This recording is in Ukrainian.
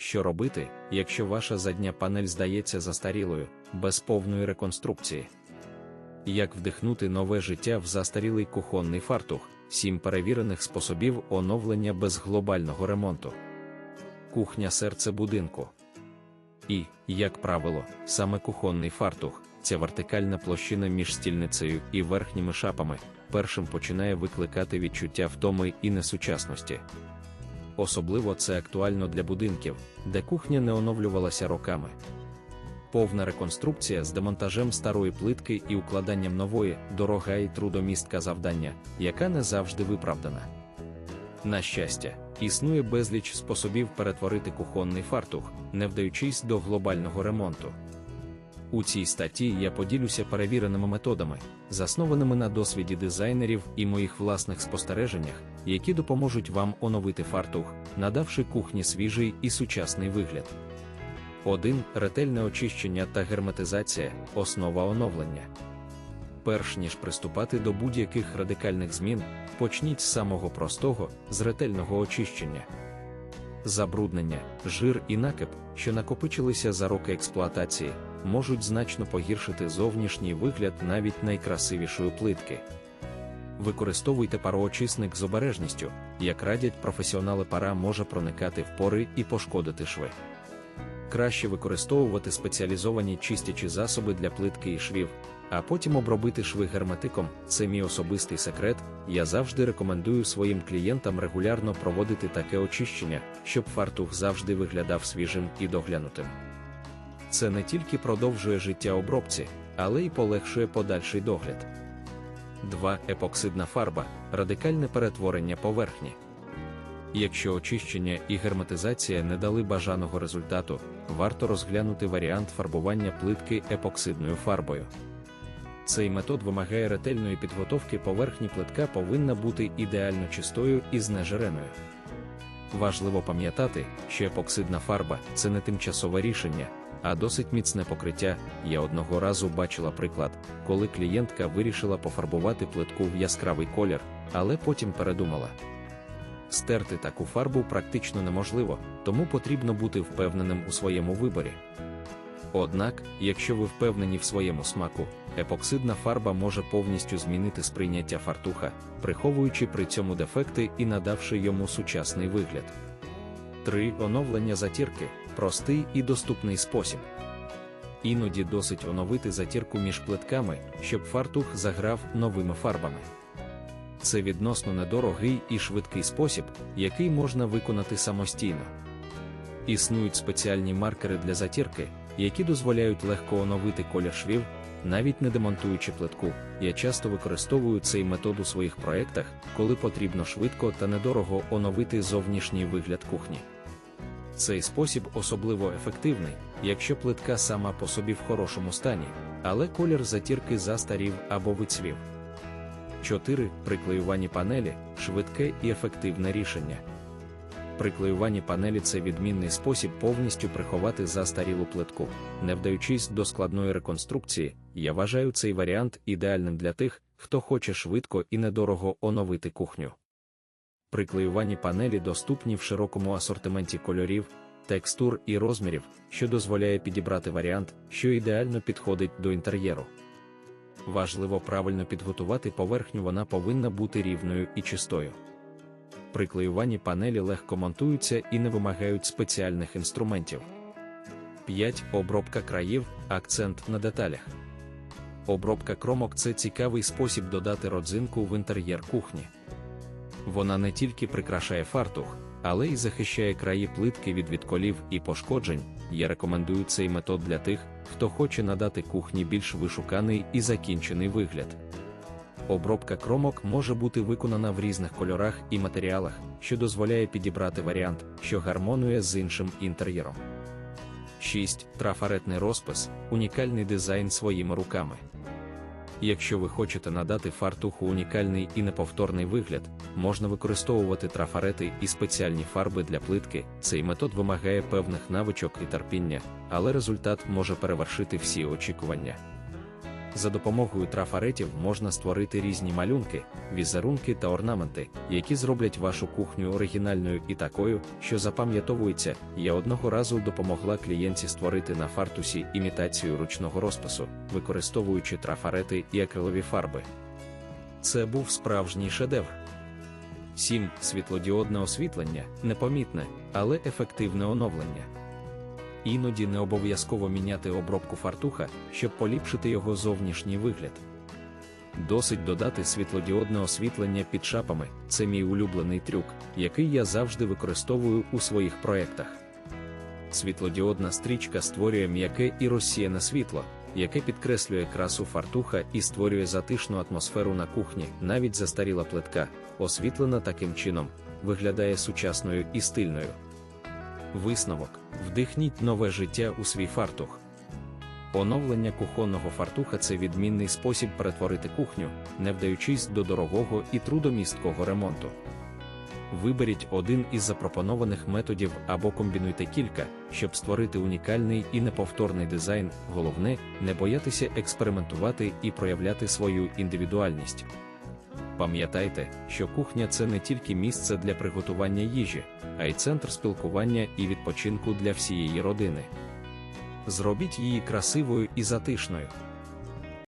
що робити, якщо ваша задня панель здається застарілою, без повної реконструкції. Як вдихнути нове життя в застарілий кухонний фартух, сім перевірених способів оновлення без глобального ремонту. Кухня серце будинку. І, як правило, саме кухонний фартух, ця вертикальна площина між стільницею і верхніми шапами, першим починає викликати відчуття втоми і несучасності. Особливо це актуально для будинків, де кухня не оновлювалася роками. Повна реконструкція з демонтажем старої плитки і укладанням нової, дорога і трудомістка завдання, яка не завжди виправдана. На щастя, існує безліч способів перетворити кухонний фартух, не вдаючись до глобального ремонту. У цій статті я поділюся перевіреними методами, заснованими на досвіді дизайнерів і моїх власних спостереженнях, які допоможуть вам оновити фартух, надавши кухні свіжий і сучасний вигляд. 1. Ретельне очищення та герметизація основа оновлення. Перш ніж приступати до будь-яких радикальних змін, почніть з самого простого, з ретельного очищення. Забруднення, жир і накип, що накопичилися за роки експлуатації, можуть значно погіршити зовнішній вигляд навіть найкрасивішої плитки. Використовуйте пароочисник з обережністю, як радять професіонали, пара може проникати в пори і пошкодити шви. Краще використовувати спеціалізовані чистячі засоби для плитки і швів, а потім обробити шви герметиком. Це мій особистий секрет. Я завжди рекомендую своїм клієнтам регулярно проводити таке очищення, щоб фартух завжди виглядав свіжим і доглянутим. Це не тільки продовжує життя обробці, але й полегшує подальший догляд. 2. Епоксидна фарба радикальне перетворення поверхні. Якщо очищення і герметизація не дали бажаного результату, варто розглянути варіант фарбування плитки епоксидною фарбою. Цей метод вимагає ретельної підготовки поверхні плитка повинна бути ідеально чистою і знежиреною. Важливо пам'ятати, що епоксидна фарба це не тимчасове рішення, а досить міцне покриття. Я одного разу бачила приклад, коли клієнтка вирішила пофарбувати плитку в яскравий колір, але потім передумала. Стерти таку фарбу практично неможливо, тому потрібно бути впевненим у своєму виборі. Однак, якщо ви впевнені в своєму смаку, епоксидна фарба може повністю змінити сприйняття фартуха, приховуючи при цьому дефекти і надавши йому сучасний вигляд. 3. Оновлення затірки простий і доступний спосіб. Іноді досить оновити затірку між плитками, щоб фартух заграв новими фарбами. Це відносно недорогий і швидкий спосіб, який можна виконати самостійно. Існують спеціальні маркери для затірки, які дозволяють легко оновити колір швів, навіть не демонтуючи плитку. Я часто використовую цей метод у своїх проєктах, коли потрібно швидко та недорого оновити зовнішній вигляд кухні. Цей спосіб особливо ефективний, якщо плитка сама по собі в хорошому стані, але колір затірки застарів або вицвів. 4. Приклеювані панелі швидке і ефективне рішення. Приклеювані панелі це відмінний спосіб повністю приховати застарілу плитку, не вдаючись до складної реконструкції. Я вважаю цей варіант ідеальним для тих, хто хоче швидко і недорого оновити кухню. Приклеювані панелі доступні в широкому асортименті кольорів, текстур і розмірів, що дозволяє підібрати варіант, що ідеально підходить до інтер'єру. Важливо правильно підготувати поверхню, вона повинна бути рівною і чистою. Приклеювані панелі легко монтуються і не вимагають спеціальних інструментів. 5. Обробка країв, акцент на деталях. Обробка кромок це цікавий спосіб додати родзинку в інтер'єр кухні. Вона не тільки прикрашає фартух, але й захищає краї плитки від відколів і пошкоджень. Я рекомендую цей метод для тих, хто хоче надати кухні більш вишуканий і закінчений вигляд. Обробка кромок може бути виконана в різних кольорах і матеріалах, що дозволяє підібрати варіант, що гармонує з іншим інтер'єром. 6. Трафаретний розпис унікальний дизайн своїми руками. Якщо ви хочете надати фартуху унікальний і неповторний вигляд, можна використовувати трафарети і спеціальні фарби для плитки. Цей метод вимагає певних навичок і терпіння, але результат може перевершити всі очікування. За допомогою трафаретів можна створити різні малюнки, візерунки та орнаменти, які зроблять вашу кухню оригінальною і такою, що запам'ятовується. Я одного разу допомогла клієнті створити на фартусі імітацію ручного розпису, використовуючи трафарети і акрилові фарби. Це був справжній шедевр. 7. Світлодіодне освітлення непомітне, але ефективне оновлення. Іноді не обов'язково міняти обробку фартуха, щоб поліпшити його зовнішній вигляд. Досить додати світлодіодне освітлення під шапами це мій улюблений трюк, який я завжди використовую у своїх проєктах. Світлодіодна стрічка створює м'яке і розсіяне світло, яке підкреслює красу фартуха і створює затишну атмосферу на кухні, навіть застаріла плитка, освітлена таким чином, виглядає сучасною і стильною. Висновок: вдихніть нове життя у свій фартух. Оновлення кухонного фартуха це відмінний спосіб перетворити кухню, не вдаючись до дорогого і трудомісткого ремонту. Виберіть один із запропонованих методів або комбінуйте кілька, щоб створити унікальний і неповторний дизайн. Головне не боятися експериментувати і проявляти свою індивідуальність. Пам'ятайте, що кухня це не тільки місце для приготування їжі, а й центр спілкування і відпочинку для всієї родини. Зробіть її красивою і затишною.